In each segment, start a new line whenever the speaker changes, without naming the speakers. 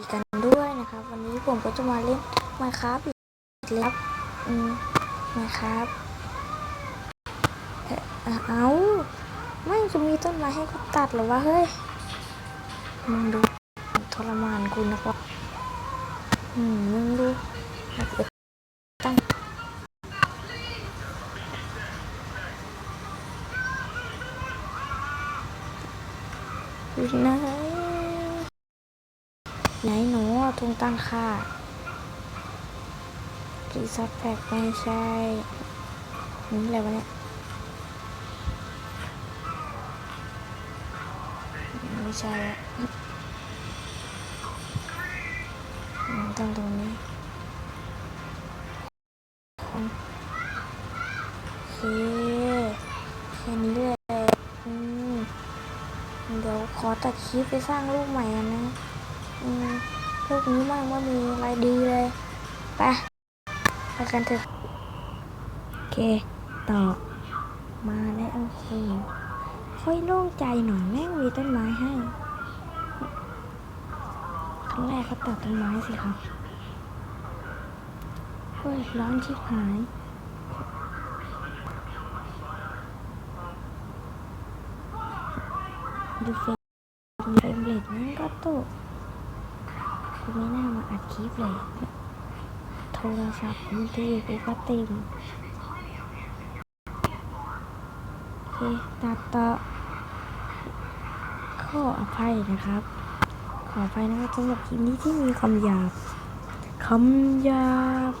ีกันด้วยนะครับ วันนี้ผมก็จะมาเล่นมาครับอีกแล้วครับอืมมาครับเอ่อเอาไม่จะมีต้นไม้ให้กูตัดหรอวะเฮ้ยมึงดูทรมานกูนะครับอืมมึงดูตั้งอยู่ไหน ไหนหนูทุงตั้งค่ากีซับแพกไม่ใช่นี่อะไรวะเนี่ยไม่ใช่ตั้งตรงนี้โอเคแค่นี้เลยเดี๋ยวขอตัดคลิปไปสร้างรูปใหม่นะ พวกนี้มากว่ามีอะไรดีเลยไปไปกันเถอะโอเค ต่อ มาแล้วโอเค ค่อยโล่งใจหน่อยแม่งมีต้นไม้ให้ครั้งแรกเขาตัดต้นไม้สิครับเฮ้ยร้อนชิบหายดูเฟรมเฟรมเรทนั่นก็ตก กูไม่น่ามาอัดคลิปเลย โทรศัพท์มือถือกูก็ติ่มโอเคตัดต่อขออภัยนะครับ ขออภัยนะครับสำหรับคลิปนี้ที่มีคำหยาบคำหยาบ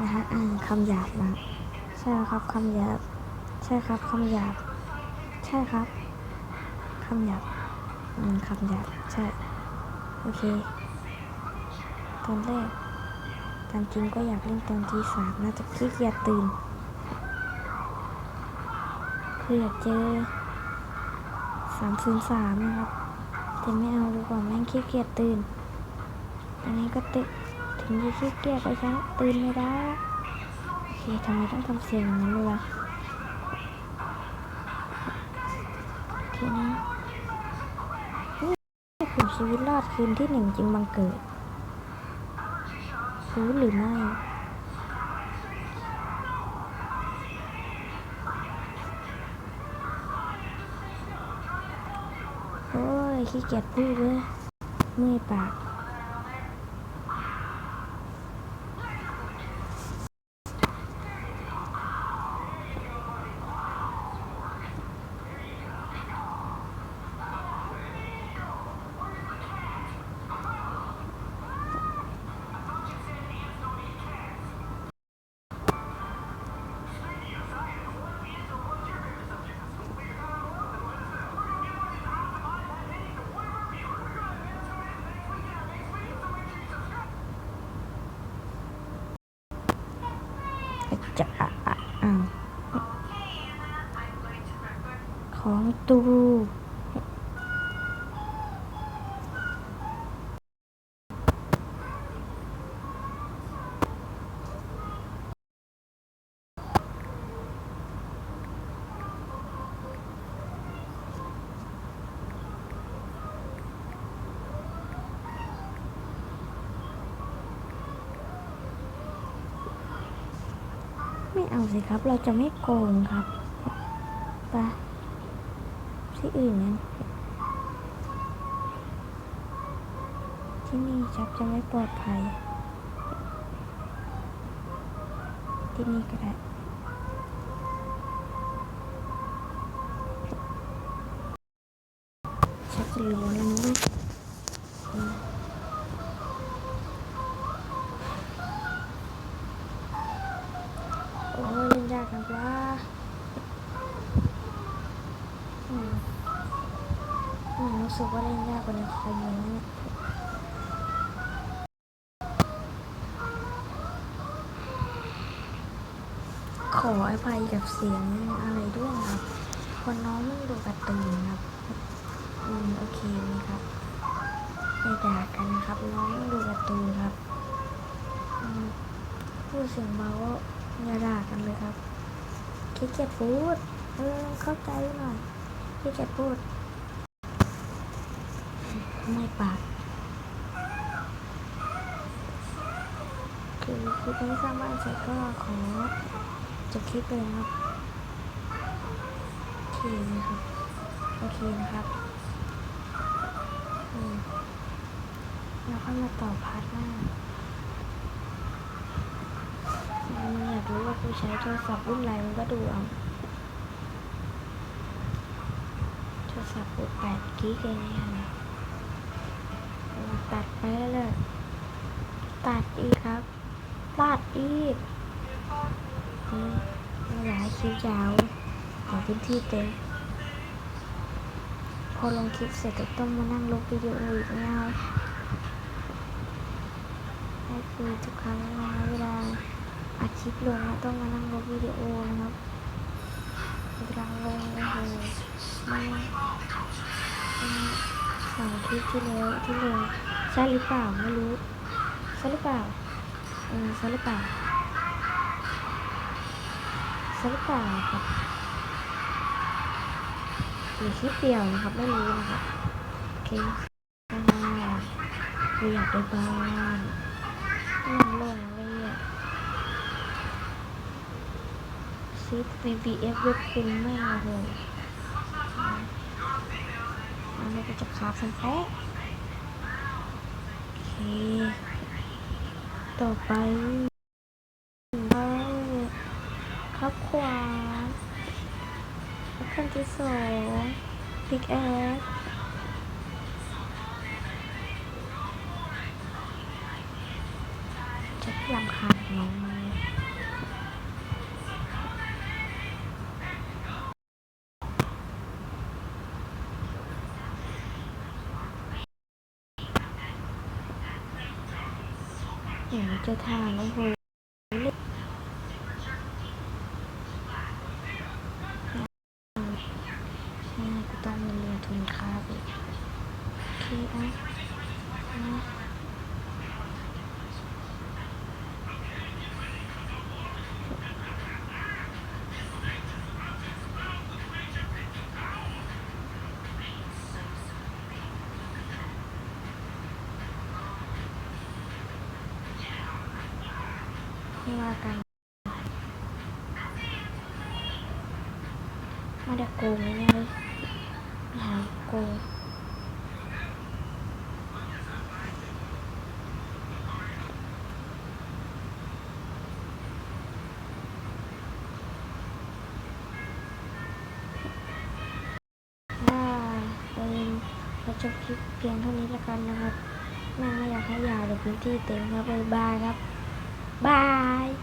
นะฮะอ่าคำหยาบนะใช่ครับคำหยาบใช่ครับคำหยาบใช่ครับคำหยาบอืมคำหยาบใช่ โอเค ตอนแรก ตามจริงก็อยากเล่นตอนที่สามน่าจะขี้เกียจตื่น คืออยากเจอสามศูนย์สามนะครับ แต่ไม่เอาดีกว่าแม่งขี้เกียจตื่นอันนี้ก็ตื่นถึงจะขี้เกียจก็ช่าตื่นไม่ได้โอเคทำไมต้องทำเสียงอย่างนั้นเลยวะทีนี้นี่คือชีวิตรอดคืนที่หนึ่งจึงบังเกิด รู้หรือไม่โอ้ยขี้เกียจพูดเลยเมื่อยปาก จะอะอะอ้าวของตู เอาสิครับ เราจะไม่โกงครับไปที่อื่นนั้นที่นี่ชักจะไม่ปลอดภัย ที่นี่ก็ได้ชักจะร้ นยากจังวะอืมอืมรู้สึกว่าเล่นยากกว่าในคอมเลยนะเนี่ยขออภัยกับเสียงอะไรด้วยนะครับคนน้องไม่ดูการ์ตูนครับ อืมโอเคไหมครับไม่ด่ากันนะครับ น้องดูการ์ตูนครับอืมพูดเสียงเบาอย่าด่ากันเลยครับ ขี้เกียจพูด เออ เข้าใจหน่อยขี้เกียจพูดไม่ปากคือคิดไม่สร้างบ้านเสร็ก็ขอจบคลิปเลยครับโอเคนะครับโอเคนะครับแล้วก็มาต่อพาร์ทหน้า กูใช้โทรศัพท์รุ่นไรมันก็ดูเอาโทรศัพท์กูแปดกิกเองนี่ยตัดไปแล้วเลยตัดอีกครับตัดอีกอืมไม่อยากให้คลิปยาวขอพื้นที่เต็มพอลงคลิปเสร็จก็ต้องมานั่งลบวิดีโออีกไม่เอาให้คุยทุกครั้งนะเวลา ลิปลงนะต้องมานั่งลบวิดีโอนะครับเวลาลงโอ้โหม่ไม่สองคลิปที่แล้วที่ลงใช่หรือเปล่าไม่รู้ใช่หรือเปล่าเออใช่หรือเปล่าใช่หรือเปล่าครับหรือคลิปเดียวนะครับไม่รู้นะครับโอเคค่ะเราอยากได้บ้านนั่งลงเลยอะ ซื้อใน VF เว็บคุณไม่เอาเลยอันนี้ก็จะคาฟันแป๊ะโอเค ต่อไปครับขวานขั้นที่สองพิกแอดจะลำคา สียวจะทานโอ้โหนี่ก็ต้องมีเงินทุนค่าบอีกโอเคอะ ว่ากัน มาดักโกงเลยเนี่ยเลยหาโกงจบคลิปเพียงเท่านี้ล้วกันนะครับแม่ไม่อยากให้ยาวเดี๋ยวพื้นที่เต็มครับบ๊ายบายครับ Bye.